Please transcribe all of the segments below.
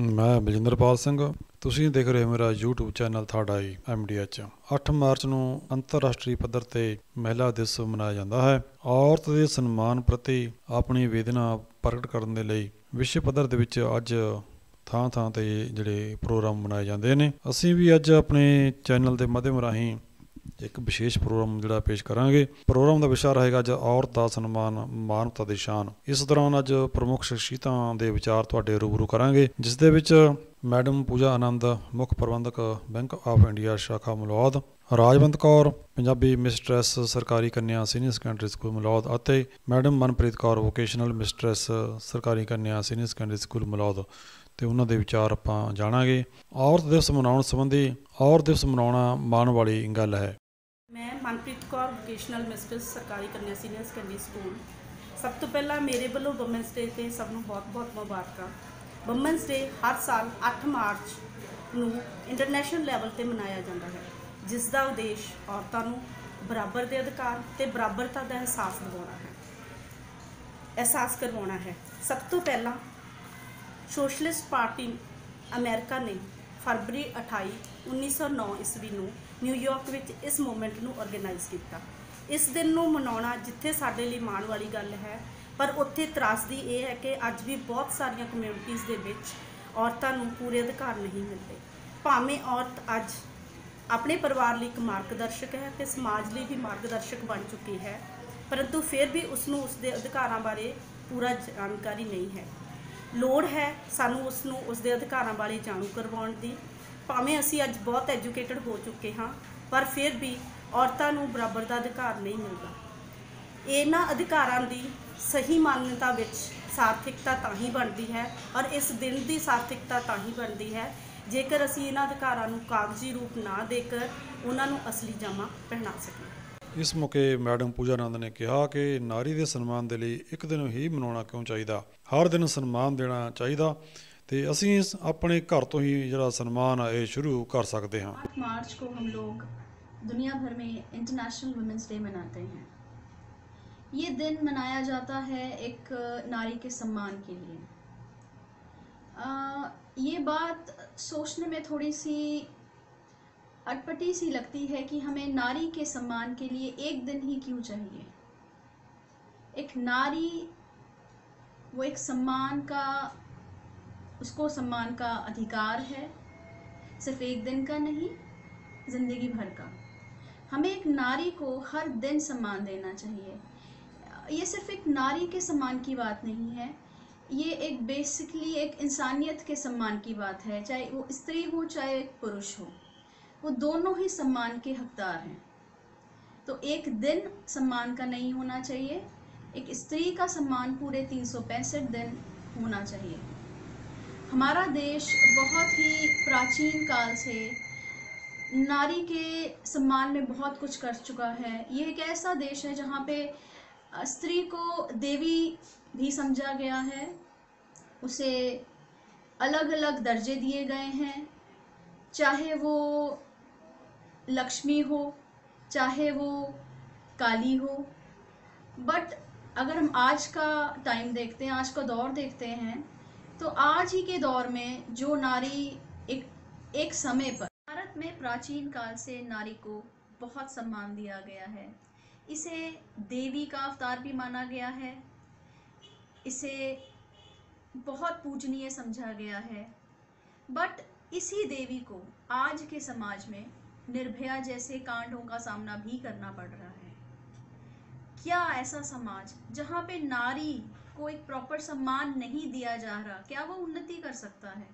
ਮੈਂ ਬਲਜਿੰਦਰਪਾਲ ਸਿੰਘ। ਤੁਸੀਂ ਦੇਖ ਰਹੇ ਹੋ ਮੇਰਾ YouTube ਚੈਨਲ ਤੁਹਾਡਾ ਹੀ MDH 8 ਮਾਰਚ ਨੂੰ ਅੰਤਰਰਾਸ਼ਟਰੀ ਪੱਧਰ ਤੇ ਮਹਿਲਾ ਦਿਵਸ ਮਨਾਇਆ ਜਾਂਦਾ ਹੈ। ਔਰਤ ਦੇ ਸਨਮਾਨ ਪ੍ਰਤੀ ਆਪਣੀ ਵੇਦਨਾ ਪ੍ਰਗਟ ਕਰਨ ਦੇ ਲਈ ਵਿਸ਼ਵ ਪੱਧਰ ਦੇ ਵਿੱਚ ਅੱਜ ਥਾਂ ਥਾਂ ਤੇ ਜਿਹੜੇ ਪ੍ਰੋਗਰਾਮ ਮਨਾਏ ਜਾਂਦੇ ਨੇ। ਅਸੀਂ ਵੀ ਅੱਜ ਆਪਣੇ ਚੈਨਲ ਦੇ ਮਾਧਿਅਮ ਰਾਹੀਂ ਇੱਕ ਵਿਸ਼ੇਸ਼ ਪ੍ਰੋਗਰਾਮ ਜਿਹੜਾ ਪੇਸ਼ ਕਰਾਂਗੇ। ਪ੍ਰੋਗਰਾਮ ਦਾ ਵਿਸ਼ਾ ਰਹੇਗਾ ਅੱਜ ਔਰਤ ਦਾ ਸਨਮਾਨ, ਮਾਨਵਤਾ ਦੀ ਸ਼ਾਨ। ਇਸ ਦੌਰਾਨ ਅੱਜ ਪ੍ਰਮੁੱਖ ਸ਼ਖਸੀਅਤਾਂ ਦੇ ਵਿਚਾਰ ਤੁਹਾਡੇ ਰੂਬਰੂ ਕਰਾਂਗੇ, ਜਿਸ ਦੇ ਵਿੱਚ ਮੈਡਮ ਪੂਜਾ ਆਨੰਦ, ਮੁੱਖ ਪ੍ਰਬੰਧਕ ਬੈਂਕ ਆਫ ਇੰਡੀਆ ਸ਼ਾਖਾ ਮਲੌਦ, ਰਾਜਵੰਤ ਕੌਰ, ਪੰਜਾਬੀ ਮਿਸਟਰੈਸ ਸਰਕਾਰੀ ਕੰਨਿਆ ਸੀਨੀਅਰ ਸੈਕੰਡਰੀ ਸਕੂਲ ਮਲੌਦ ਅਤੇ madam Manpreet Kaur, vocational mistress ਸਰਕਾਰੀ ਕੰਨਿਆ ਸੀਨੀਅਰ ਸੈਕੰਡਰੀ ਸਕੂਲ ਮਲੌਦ। ਤੇ ਉਹਨਾਂ ਦੇ ਵਿਚਾਰ ਆਪਾਂ ਜਾਣਾਂਗੇ। ਔਰਤ ਦਿਵਸ ਮਨਾਉਣ ਸੰਬੰਧੀ ਔਰਤ ਦਿਵਸ ਮਨਾਉਣਾ ਮਾਣ ਵਾਲੀ ਗੱਲ ਹੈ। ਮੈਂ ਮਨਪ੍ਰੀਤ ਕੌਰ, ਵੋਕੇਸ਼ਨਲ ਮਿਸਟਰਸ ਸਰਕਾਰੀ ਕੰਨਿਆ ਸੀਨੀਅਰ ਸੈਕੰਡਰੀ ਸਕੂਲ। ਸਭ ਤੋਂ ਪਹਿਲਾਂ ਮੇਰੇ ਵੱਲੋਂ ਵੂਮੈਨਸ ਡੇ ਤੇ ਸਭ ਨੂੰ ਬਹੁਤ-ਬਹੁਤ ਮੁਬਾਰਕਾਂ। ਵੂਮੈਨਸ ਡੇ ਹਰ ਸਾਲ 8 ਮਾਰਚ ਨੂੰ ਇੰਟਰਨੈਸ਼ਨਲ ਲੈਵਲ ਤੇ ਮਨਾਇਆ ਜਾਂਦਾ ਹੈ, ਜਿਸ ਦਾ ਉਦੇਸ਼ ਔਰਤਾਂ ਨੂੰ ਬਰਾਬਰ ਦੇ ਅਧਿਕਾਰ ਤੇ ਬਰਾਬਰਤਾ ਦਾ ਅਹਿਸਾਸ ਦਿਵਾਉਣਾ ਹੈ। ਅਹਿਸਾਸ ਕਰਵਾਉਣਾ ਹੈ। ਸਭ ਤੋਂ ਪਹਿਲਾਂ ਸੋਸ਼ਲਿਸਟ ਪਾਰਟੀ ਅਮਰੀਕਾ ਨੇ ਫਰਵਰੀ 28 1909 ਈਸਵੀ ਨੂੰ ਨਿਊਯਾਰਕ ਵਿੱਚ ਇਸ ਮੂਵਮੈਂਟ ਨੂੰ ਆਰਗੇਨਾਈਜ਼ ਕੀਤਾ। ਇਸ ਦਿਨ ਨੂੰ ਮਨਾਉਣਾ ਜਿੱਥੇ ਸਾਡੇ ਲਈ ਮਾਣ ਵਾਲੀ ਗੱਲ ਹੈ, ਪਰ ਉੱਥੇ ਤਰਾਸਦੀ ਇਹ ਹੈ ਕਿ ਅੱਜ ਵੀ ਬਹੁਤ ਸਾਰੀਆਂ ਕਮਿਊਨਿਟੀਆਂ ਦੇ ਵਿੱਚ ਔਰਤਾਂ ਨੂੰ ਪੂਰੇ ਅਧਿਕਾਰ ਨਹੀਂ ਮਿਲਦੇ। ਭਾਵੇਂ ਔਰਤ ਅੱਜ ਆਪਣੇ ਪਰਿਵਾਰ ਲਈ ਇੱਕ ਮਾਰਗਦਰਸ਼ਕ ਹੈ ਤੇ ਸਮਾਜ ਲਈ ਵੀ ਮਾਰਗਦਰਸ਼ਕ ਬਣ ਚੁੱਕੀ ਹੈ, ਪਰੰਤੂ ਫਿਰ ਵੀ ਉਸ ਨੂੰ ਉਸ ਦੇ ਅਧਿਕਾਰਾਂ ਬਾਰੇ ਪੂਰਾ ਜਾਣਕਾਰੀ ਨਹੀਂ ਹੈ। ਲੋੜ ਹੈ ਸਾਨੂੰ ਉਸ ਨੂੰ ਉਸ ਦੇ ਅਧਿਕਾਰਾਂ ਬਾਰੇ ਜਾਣੂ ਕਰਵਾਉਣ ਦੀ। ਭਾਵੇਂ ਅਸੀਂ ਅੱਜ ਬਹੁਤ ਐਜੂਕੇਟਡ ਹੋ ਚੁੱਕੇ ਹਾਂ, ਪਰ ਫਿਰ ਵੀ ਔਰਤਾਂ ਨੂੰ ਬਰਾਬਰ ਦਾ ਅਧਿਕਾਰ ਨਹੀਂ ਮਿਲਦਾ। ਇਹਨਾਂ ਅਧਿਕਾਰਾਂ ਦੀ ਸਹੀ ਮਾਨਤਾ ਵਿੱਚ ਸਾਰਥਿਕਤਾ ਤਾਂ ਹੀ ਬਣਦੀ ਹੈ ਔਰ ਇਸ ਦਿਨ ਦੀ ਸਾਰਥਿਕਤਾ ਤਾਂ ਹੀ ਬਣਦੀ ਹੈ, ਜੇਕਰ ਅਸੀਂ ਇਹਨਾਂ ਅਧਿਕਾਰਾਂ ਨੂੰ ਕਾਗਜ਼ੀ ਰੂਪ ਨਾ ਦੇकर ਉਹਨਾਂ ਨੂੰ ਅਸਲੀ ਜਾਮਾ ਪਹਿਨਾ ਸਕੀਏ। ਇਸ ਮੌਕੇ ਮੈਡਮ ਪੂਜਾ ਨੰਦ ਨੇ ਕਿਹਾ ਕਿ ਨਾਰੀ ਦੇ ਸਨਮਾਨ ਦੇ ਲਈ ਇੱਕ ਦਿਨ ਹੀ ਮਨਾਉਣਾ ਕਿਉਂ ਚਾਹੀਦਾ? ਹਰ ਦਿਨ ਸਨਮਾਨ ਦੇਣਾ ਚਾਹੀਦਾ। तो असी अपने घर तो ही जरा सन्मान है ये शुरू कर सकते हैं आठ मार्च को हम लोग दुनिया भर में इंटरनेशनल वुमेंस डे मनाते हैं। ये दिन मनाया जाता है एक नारी के सम्मान के लिए। आ, ये बात सोचने में थोड़ी सी अटपटी सी लगती है कि हमें नारी के सम्मान के लिए एक दिन ही क्यों चाहिए? एक नारी वो एक सम्मान का उसको सम्मान का अधिकार है। सिर्फ़ एक दिन का नहीं, ज़िंदगी भर का। हमें एक नारी को हर दिन सम्मान देना चाहिए। ये सिर्फ़ एक नारी के सम्मान की बात नहीं है। ये एक बेसिकली एक इंसानियत के सम्मान की बात है, चाहे वो स्त्री हो, चाहे पुरुष हो। वो दोनों ही सम्मान के हकदार हैं। तो एक दिन सम्मान का नहीं होना चाहिए, एक स्त्री का सम्मान पूरे तीन सौ पैंसठ दिन होना चाहिए। हमारा देश बहुत ही प्राचीन काल से नारी के सम्मान में बहुत कुछ कर चुका है। ये एक ऐसा देश है जहाँ पे स्त्री को देवी भी समझा गया है। उसे अलग अलग दर्जे दिए गए हैं। चाहे वो लक्ष्मी हो, चाहे वो काली हो। बट अगर हम आज का टाइम देखते हैं, आज का दौर देखते हैं तो आज ही के दौर में जो नारी एक एक समय पर भारत में प्राचीन काल से नारी को बहुत सम्मान दिया गया है। इसे देवी का अवतार भी माना गया है। इसे बहुत पूजनीय समझा गया है। बट इसी देवी को आज के समाज में निर्भया जैसे कांडों का सामना भी करना पड़ रहा है। क्या ऐसा समाज जहाँ पे नारी को एक प्रॉपर सम्मान नहीं दिया जा रहा, क्या वो उन्नति कर सकता है?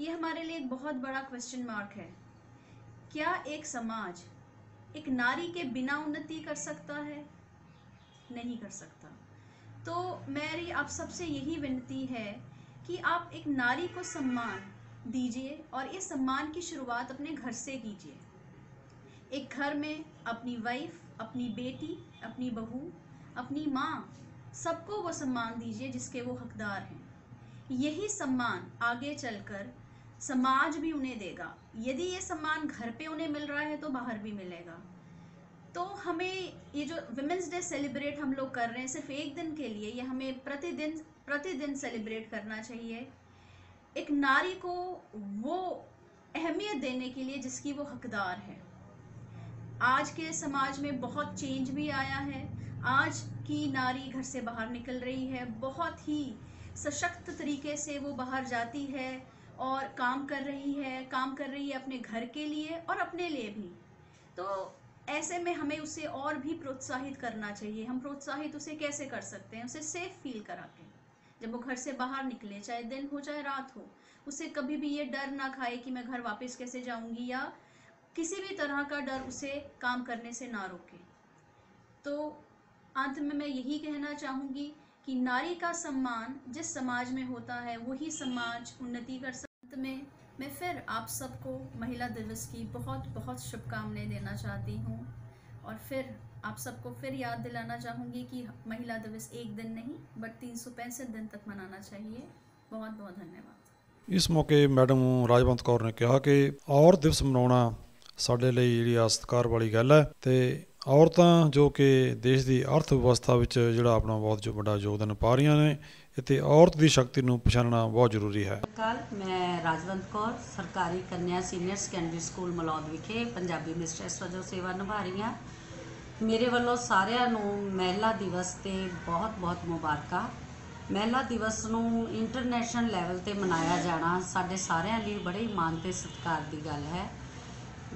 ये हमारे लिए एक बहुत बड़ा क्वेश्चन मार्क है। क्या एक समाज एक नारी के बिना उन्नति कर सकता है? नहीं कर सकता। तो मेरी आप सबसे यही विनती है कि आप एक नारी को सम्मान दीजिए और इस सम्मान की शुरुआत अपने घर से कीजिए। एक घर में अपनी वाइफ अपनी बेटी, अपनी बहू, अपनी माँ सबको वो सम्मान दीजिए जिसके वो हकदार हैं। यही सम्मान आगे चलकर समाज भी उन्हें देगा। यदि ये सम्मान घर पे उन्हें मिल रहा है तो बाहर भी मिलेगा। तो हमें ये जो वुमेंस डे सेलिब्रेट हम लोग कर रहे हैं सिर्फ़ एक दिन के लिए, ये हमें प्रतिदिन प्रतिदिन सेलिब्रेट करना चाहिए। एक नारी को वो अहमियत देने के लिए जिसकी वो हकदार है। आज के समाज में बहुत चेंज भी आया है। आज की नारी घर से बाहर निकल रही है। बहुत ही सशक्त तरीके से वो बाहर जाती है और काम कर रही है। काम कर रही है अपने घर के लिए और अपने लिए भी। तो ऐसे में हमें उसे और भी प्रोत्साहित करना चाहिए। हम प्रोत्साहित उसे कैसे कर सकते हैं? उसे सेफ़ फील करा के। जब वो घर से बाहर निकले, चाहे दिन हो, चाहे रात हो, उसे कभी भी ये डर ना खाए कि मैं घर वापस कैसे जाऊँगी या किसी भी तरह का डर उसे काम करने से ना रोके। तो अंत में मैं यही कहना चाहूँगी कि नारी का सम्मान जिस समाज में होता है वही समाज उन्नति कर सकता में मैं फिर आप सबको महिला दिवस की बहुत बहुत शुभकामनाएं देना चाहती हूँ और फिर आप सबको फिर याद दिलाना चाहूँगी कि महिला दिवस एक दिन नहीं बट तीन दिन तक मनाना चाहिए बहुत बहुत धन्यवाद ਇਸ ਮੌਕੇ ਮੈਡਮ ਰਾਜਵੰਤ ਕੌਰ ਨੇ ਕਿਹਾ ਕਿ ਔਰਤ ਦਿਵਸ ਮਨਾਉਣਾ ਸਾਡੇ ਲਈ ਜਿਹੜੀ ਆ ਸਤਿਕਾਰ ਵਾਲੀ ਗੱਲ ਹੈ ਤੇ ਔਰਤਾਂ ਜੋ ਕਿ ਦੇਸ਼ ਦੀ ਅਰਥ ਵਿਵਸਥਾ ਵਿੱਚ ਜਿਹੜਾ ਆਪਣਾ ਬਹੁਤ ਜੋ ਵੱਡਾ ਯੋਗਦਾਨ ਪਾ ਰਹੀਆਂ ਨੇ ਅਤੇ ਔਰਤ ਦੀ ਸ਼ਕਤੀ ਨੂੰ ਪਛਾਣਨਾ ਬਹੁਤ ਜ਼ਰੂਰੀ ਹੈ। ਕੱਲ ਮੈਂ ਰਾਜਵੰਤ ਕੌਰ, ਸਰਕਾਰੀ ਕੰਨਿਆ ਸੀਨੀਅਰ ਸੈਕੰਡਰੀ ਸਕੂਲ ਮਲੌਦ ਵਿਖੇ ਪੰਜਾਬੀ ਮਿਸਟਰਸ ਵਜੋਂ ਸੇਵਾ ਨਿਭਾ ਰਹੀ ਹਾਂ। ਮੇਰੇ ਵੱਲੋਂ ਸਾਰਿਆਂ ਨੂੰ ਮਹਿਲਾ ਦਿਵਸ ਤੇ ਬਹੁਤ-ਬਹੁਤ ਮੁਬਾਰਕਾਂ। ਮਹਿਲਾ ਦਿਵਸ ਨੂੰ ਇੰਟਰਨੈਸ਼ਨਲ ਲੈਵਲ ਤੇ ਮਨਾਇਆ ਜਾਣਾ ਸਾਡੇ ਸਾਰਿਆਂ ਲਈ ਬੜੇ ਹੀ ਮਾਣ ਤੇ ਸਤਿਕਾਰ ਦੀ ਗੱਲ ਹੈ।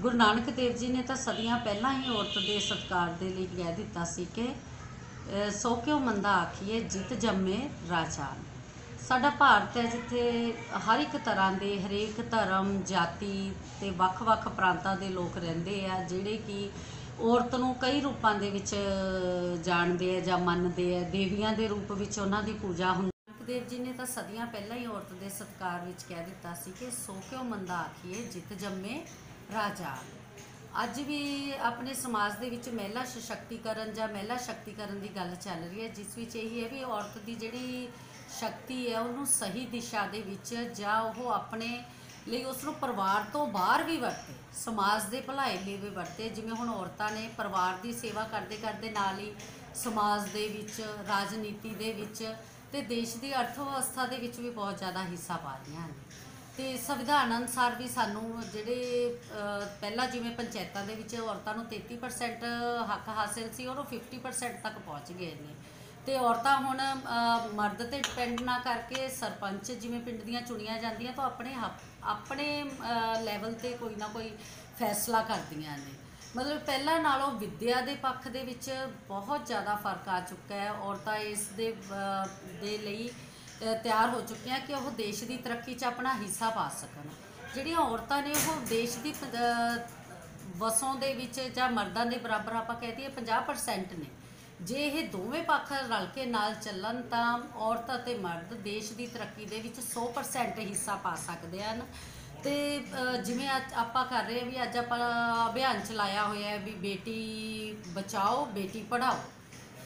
ਗੁਰੂ ਨਾਨਕ ਦੇਵ ਜੀ ਨੇ ਤਾਂ ਸਦੀਆਂ ਪਹਿਲਾਂ ਹੀ ਔਰਤ ਦੇ ਸਤਿਕਾਰ ਦੇ ਲਈ ਕਹਿ ਦਿੱਤਾ ਸੀ ਕਿ ਅਹ, ਸੋ ਕਿਉ ਮੰਦਾ ਆਖੀਏ ਜਿਤ ਜੰਮੇ ਰਾਜਾ। ਸਾਡਾ ਭਾਰਤ ਹੈ ਜਿੱਥੇ ਹਰ ਇੱਕ ਤਰ੍ਹਾਂ ਦੇ ਹਰੇਕ ਧਰਮ ਜਾਤੀ ਤੇ ਵੱਖ-ਵੱਖ ਪ੍ਰਾਂਤਾਂ ਦੇ ਲੋਕ ਰਹਿੰਦੇ ਆ ਜਿਹੜੇ ਕਿ ਔਰਤ ਨੂੰ ਕਈ ਰੂਪਾਂ ਦੇ ਵਿੱਚ ਜਾਣਦੇ ਆ ਜਾਂ ਮੰਨਦੇ ਆ। ਦੇਵੀਆਂ ਦੇ ਰੂਪ ਵਿੱਚ ਉਹਨਾਂ ਦੀ ਪੂਜਾ ਹੁੰਦੀ ਨਾਨਕ ਦੇਵ ਜੀ ਨੇ ਤਾਂ ਸਦੀਆਂ ਪਹਿਲਾਂ ਹੀ ਔਰਤ ਦੇ ਸਤਿਕਾਰ ਵਿੱਚ ਕਹਿ ਦਿੱਤਾ ਸੀ ਕਿ ਸੋ ਕਿਉ ਮੰਦਾ ਆਖੀਏ ਜਿਤ ਜੰਮੇ ਰਾਜਾ, ਅੱਜ ਵੀ ਆਪਣੇ ਸਮਾਜ ਦੇ ਵਿੱਚ ਮਹਿਲਾ ਸਸ਼ਕਤੀਕਰਨ ਜਾਂ ਮਹਿਲਾ ਸ਼ਕਤੀਕਰਨ ਦੀ ਗੱਲ ਚੱਲ ਰਹੀ ਹੈ, ਜਿਸ ਵਿੱਚ ਇਹੀ ਹੈ ਵੀ ਔਰਤ ਦੀ ਜਿਹੜੀ ਸ਼ਕਤੀ ਹੈ, ਉਹਨੂੰ ਸਹੀ ਦਿਸ਼ਾ ਦੇ ਵਿੱਚ ਜਾਂ ਉਹ ਆਪਣੇ ਲਈ ਉਸ ਨੂੰ ਪਰਿਵਾਰ ਤੋਂ ਬਾਹਰ ਵੀ ਵਰਤੇ, ਸਮਾਜ ਦੇ ਭਲਾਈ ਲਈ ਵੀ ਵਰਤੇ, ਜਿਵੇਂ ਹੁਣ ਔਰਤਾਂ ਨੇ ਪਰਿਵਾਰ ਦੀ ਸੇਵਾ ਕਰਦੇ ਕਰਦੇ ਨਾਲ ਹੀ ਸਮਾਜ ਦੇ ਵਿੱਚ, ਰਾਜਨੀਤੀ ਦੇ ਵਿੱਚ ਤੇ ਦੇਸ਼ ਦੀ ਅਰਥ ਵਿਵਸਥਾ ਦੇ ਵਿੱਚ ਵੀ ਬਹੁਤ ਜ਼ਿਆਦਾ ਹਿੱਸਾ ਪਾ ਰਹੀਆਂ ਹਨ ਤੇ ਸੰਵਿਧਾਨ ਅਨੁਸਾਰ ਵੀ ਸਾਨੂੰ ਜਿਹੜੇ ਪਹਿਲਾਂ ਜਿਵੇਂ ਪੰਚਾਇਤਾਂ ਦੇ ਵਿੱਚ ਔਰਤਾਂ ਨੂੰ 33% ਹੱਕ ਹਾਸਿਲ ਸੀ ਔਰ ਉਹ 50% ਤੱਕ ਪਹੁੰਚ ਗਏ ਨੇ। ਤੇ ਔਰਤਾਂ ਹੁਣ ਮਰਦ ਤੇ ਡਿਪੈਂਡ ਨਾ ਕਰਕੇ ਸਰਪੰਚ ਜਿਵੇਂ ਪਿੰਡ ਦੀਆਂ ਚੁਣੀਆਂ ਜਾਂਦੀਆਂ ਤਾਂ ਆਪਣੇ ਹੱਕ- ਆਪਣੇ ਲੈਵਲ ਤੇ ਕੋਈ ਨਾ ਕੋਈ ਫੈਸਲਾ ਕਰਦੀਆਂ ਨੇ। ਮਤਲਬ ਪਹਿਲਾਂ ਨਾਲੋਂ ਵਿੱਦਿਆ ਦੇ ਪੱਖ ਦੇ ਵਿੱਚ ਬਹੁਤ ਜ਼ਿਆਦਾ ਫ਼ਰਕ ਆ ਚੁੱਕਾ ਹੈ। ਔਰਤਾਂ ਇਸ ਦੇ ਦੇ ਲਈ ਤਿਆਰ ਹੋ ਚੁੱਕੇ ਚੁੱਕੀਆਂ ਕਿ ਉਹ ਦੇਸ਼ ਦੀ ਤਰੱਕੀ 'ਚ ਆਪਣਾ ਹਿੱਸਾ ਪਾ ਸਕਣ। ਜਿਹੜੀਆਂ ਔਰਤਾਂ ਨੇ ਉਹ ਦੇਸ਼ ਦੀ ਪ- ਵਸੋਂ ਦੇ ਵਿੱਚ ਜਾਂ ਮਰਦਾਂ ਦੇ ਬਰਾਬਰ ਆਪਾਂ ਕਹਿ ਦਈਏ 50% ਨੇ। ਜੇ ਇਹ ਦੋਵੇਂ ਪੱਖ ਰਲ ਕੇ ਨਾਲ ਚੱਲਣ ਤਾਂ ਔਰਤ ਅਤੇ ਮਰਦ ਦੇਸ਼ ਦੀ ਤਰੱਕੀ ਦੇ ਵਿੱਚ 100% ਹਿੱਸਾ ਪਾ ਸਕਦੇ ਹਨ। ਤੇ ਜਿਵੇਂ ਅੱਜ ਆਪਾਂ ਕਰ ਰਹੇ ਹਾਂ ਵੀ ਅੱਜ ਆਪਾਂ ਅਭਿਆਨ ਚਲਾਇਆ ਹੋਇਆ ਹੈ ਵੀ ਬੇਟੀ ਬਚਾਓ, ਬੇਟੀ ਪੜ੍ਹਾਓ।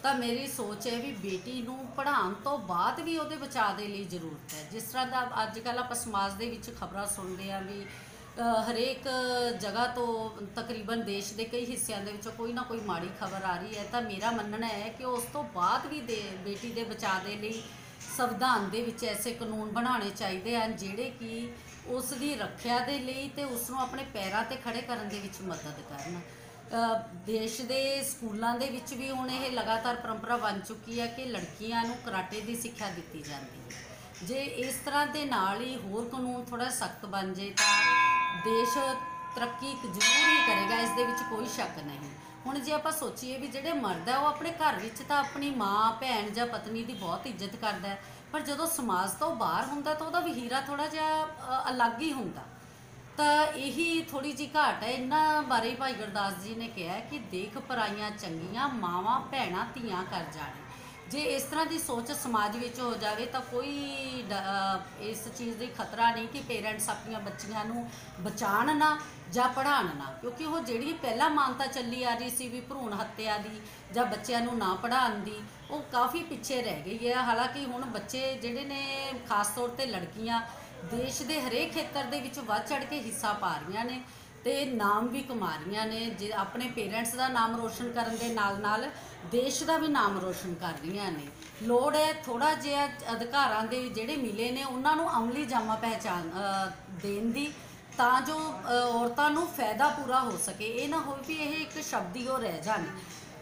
ਤਾਂ ਮੇਰੀ ਸੋਚ ਹੈ ਵੀ ਬੇਟੀ ਨੂੰ ਪੜ੍ਹਾਉਣ ਤੋਂ ਬਾਅਦ ਵੀ ਉਹਦੇ ਬਚਾਅ ਦੇ ਲਈ ਜ਼ਰੂਰਤ ਹੈ। ਜਿਸ ਤਰ੍ਹਾਂ ਦਾ ਅੱਜ ਕੱਲ੍ਹ ਆਪਾਂ ਸਮਾਜ ਦੇ ਵਿੱਚ ਖਬਰਾਂ ਸੁਣਦੇ ਆ ਵੀ ਹਰੇਕ ਜਗ੍ਹਾ ਤੋਂ ਤਕਰੀਬਨ ਦੇਸ਼ ਦੇ ਕਈ ਹਿੱਸਿਆਂ ਦੇ ਵਿੱਚੋਂ ਕੋਈ ਨਾ ਕੋਈ ਮਾੜੀ ਖਬਰ ਆ ਰਹੀ ਹੈ। ਤਾਂ ਮੇਰਾ ਮੰਨਣਾ ਹੈ ਕਿ ਉਸ ਤੋਂ ਬਾਅਦ ਵੀ ਦੇ, ਬੇਟੀ ਦੇ ਬਚਾਅ ਦੇ ਲਈ ਸੰਵਿਧਾਨ ਦੇ ਵਿੱਚ ਐਸੇ ਕਾਨੂੰਨ ਬਣਾਉਣੇ ਚਾਹੀਦੇ ਹਨ, ਜਿਹੜੇ ਕਿ ਉਸ ਦੀ ਰੱਖਿਆ ਦੇ ਲਈ ਤੇ ਉਸ ਨੂੰ ਆਪਣੇ ਪੈਰਾਂ ਤੇ ਖੜੇ ਕਰਨ ਦੇ ਵਿੱਚ ਮਦਦ ਕਰਨ। ਦੇਸ਼ ਦੇ ਸਕੂਲਾਂ ਦੇ ਵਿੱਚ ਵੀ ਹੁਣ ਇਹ ਲਗਾਤਾਰ ਪਰੰਪਰਾ ਬਣ ਚੁੱਕੀ ਹੈ ਕਿ ਲੜਕੀਆਂ ਨੂੰ ਕਰਾਟੇ ਦੀ ਸਿੱਖਿਆ ਦਿੱਤੀ ਜਾਂਦੀ ਹੈ। ਜੇ ਇਸ ਤਰ੍ਹਾਂ ਦੇ ਨਾਲ ਹੀ ਹੋਰ ਕਾਨੂੰਨ ਥੋੜਾ ਸਖਤ ਬਣ ਜੇ ਤਾਂ ਦੇਸ਼ ਤਰੱਕੀ ਜ਼ਰੂਰ ਹੀ ਕਰੇਗਾ, ਇਸ ਦੇ ਵਿੱਚ ਕੋਈ ਸ਼ੱਕ ਨਹੀਂ। ਹੁਣ ਜੇ ਆਪਾਂ ਸੋਚੀਏ ਵੀ ਜਿਹੜੇ ਮਰਦ ਆ, ਉਹ ਆਪਣੇ ਘਰ ਵਿੱਚ ਤਾਂ ਆਪਣੀ ਮਾਂ, ਭੈਣ ਜਾਂ ਪਤਨੀ ਦੀ ਬਹੁਤ ਇੱਜ਼ਤ ਕਰਦਾ ਪਰ ਜਦੋਂ ਸਮਾਜ ਤੋਂ ਬਾਹਰ ਹੁੰਦਾ ਤਾਂ ਉਹਦਾ ਵਹੀਰਾ ਥੋੜਾ ਜਿਹਾ ਅਲੱਗ ਹੀ ਹੁੰਦਾ। ਤਾਂ ਇਹੀ ਥੋੜੀ ਜੀ ਘਾਟ ਹੈ। ਇਹਨਾਂ ਬਾਰੇ ਭਾਈ ਗੁਰਦਾਸ ਜੀ ਨੇ ਕਿਹਾ ਕਿ ਦੇਖ ਪਰਾਈਆਂ ਚੰਗੀਆਂ, ਮਾਵਾਂ, ਭੈਣਾਂ, ਧੀਆਂ ਕਰ ਜਾਣੇ। ਜੇ ਇਸ ਤਰ੍ਹਾਂ ਦੀ ਸੋਚ ਸਮਾਜ ਵਿੱਚ ਹੋ ਜਾਵੇ ਤਾਂ ਕੋਈ ਡ- ਇਸ ਚੀਜ਼ ਦੀ ਖਤਰਾ ਨਹੀਂ ਕਿ ਪੇਰੈਂਟਸ ਆਪਣੀਆਂ ਬੱਚੀਆਂ ਨੂੰ ਬਚਾਉਣ ਨਾ ਜਾਂ ਪੜ੍ਹਾਉਣ ਨਾ। ਕਿਉਂਕਿ ਉਹ ਜਿਹੜੀ ਪਹਿਲਾਂ ਮਾਨਤਾ ਚੱਲੀ ਆ ਰਹੀ ਸੀ ਵੀ ਭਰੂਣ ਹੱਤਿਆ ਦੀ ਜਾਂ ਬੱਚਿਆਂ ਨੂੰ ਨਾ ਪੜ੍ਹਾਉਣ ਦੀ, ਉਹ ਕਾਫੀ ਪਿੱਛੇ ਰਹਿ ਗਈ ਹੈ। ਹਾਲਾਂਕਿ ਹੁਣ ਬੱਚੇ ਜਿਹੜੇ ਨੇ, ਖਾਸ ਤੌਰ ਤੇ ਲੜਕੀਆਂ ਦੇਸ਼ ਦੇ ਹਰੇਕ ਖੇਤਰ ਦੇ ਵਿੱਚ ਵੱਧ ਚੜ ਕੇ ਹਿੱਸਾ ਪਾ ਰਹੀਆਂ ਨੇ ਤੇ ਨਾਮ ਵੀ ਕਮਾ ਰਹੀਆਂ ਨੇ, ਜੇ ਆਪਣੇ ਪੇਰੈਂਟਸ ਦਾ ਨਾਮ ਰੋਸ਼ਨ ਕਰਨ ਦੇ ਨਾਲ ਨਾਲ ਦੇਸ਼ ਦਾ ਵੀ ਨਾਮ ਰੋਸ਼ਨ ਕਰ ਰਹੀਆਂ ਨੇ। ਲੋੜ ਹੈ ਥੋੜਾ ਜਿਹਾ ਅਧਿਕਾਰਾਂ ਦੇ ਜਿਹੜੇ ਮਿਲੇ ਨੇ, ਉਹਨਾਂ ਨੂੰ ਅਮਲੀ ਜਾਮਾ ਪਹਿਚਾਨ ਦੇਣ ਦੀ, ਤਾਂ ਜੋ ਔਰਤਾਂ ਨੂੰ ਫਾਇਦਾ ਪੂਰਾ ਹੋ ਸਕੇ। ਇਹ ਨਾ ਹੋਵੇ ਵੀ ਇਹ ਇੱਕ ਸ਼ਬਦੀ ਹੀ ਉਹ ਰਹਿ ਜਾਣ।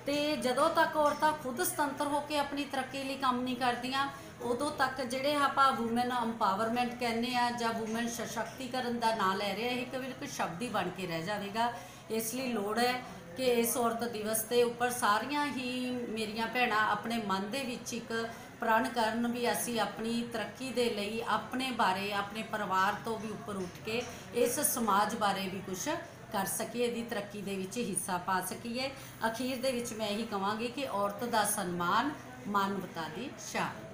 ਤੇ ਜਦੋਂ ਤੱਕ ਔਰਤਾਂ ਖੁਦ ਸੁਤੰਤਰ ਹੋ ਕੇ ਆਪਣੀ ਤਰੱਕੀ ਲਈ ਕੰਮ ਨਹੀਂ ਕਰਦੀਆਂ ਉਦੋਂ ਤੱਕ ਜਿਹੜੇ ਆਪਾਂ ਔਮਨ ਐਮਪਾਵਰਮੈਂਟ ਕਹਿੰਦੇ ਆ ਜਾਂ ਔਮਨ ਸਸ਼ਕਤੀਕਰਨ ਦਾ ਨਾਂ ਲੈ ਰਹੇ ਆ, ਇਹ ਕੇਵਲ ਇੱਕ ਸ਼ਬਦ ਹੀ ਬਣ ਕੇ ਰਹਿ ਜਾਵੇਗਾ। ਇਸ ਲਈ ਲੋੜ ਹੈ ਕਿ ਇਸ ਔਰਤ ਦਿਵਸ ਦੇ ਉੱਪਰ ਸਾਰੀਆਂ ਹੀ ਮੇਰੀਆਂ ਭੈਣਾਂ ਆਪਣੇ ਮਨ ਦੇ ਵਿੱਚ ਇੱਕ ਪ੍ਰਣ ਕਰਨ ਵੀ ਅਸੀਂ ਆਪਣੀ ਤਰੱਕੀ ਦੇ ਲਈ ਆਪਣੇ ਬਾਰੇ, ਆਪਣੇ ਪਰਿਵਾਰ ਤੋਂ ਵੀ ਉੱਪਰ ਉੱਠ ਕੇ ਇਸ ਸਮਾਜ ਬਾਰੇ ਵੀ ਕੁਝ ਕਰ ਸਕੀਏ, ਇਹਦੀ ਤਰੱਕੀ ਦੇ ਵਿੱਚ ਹਿੱਸਾ ਪਾ ਸਕੀਏ। ਅਖੀਰ ਦੇ ਵਿੱਚ ਮੈਂ ਇਹੀ ਕਹਾਂਗੀ ਕਿ ਔਰਤ ਦਾ ਸਨਮਾਨ ਮਾਨਵਤਾ ਦੀ ਸ਼ਾਨ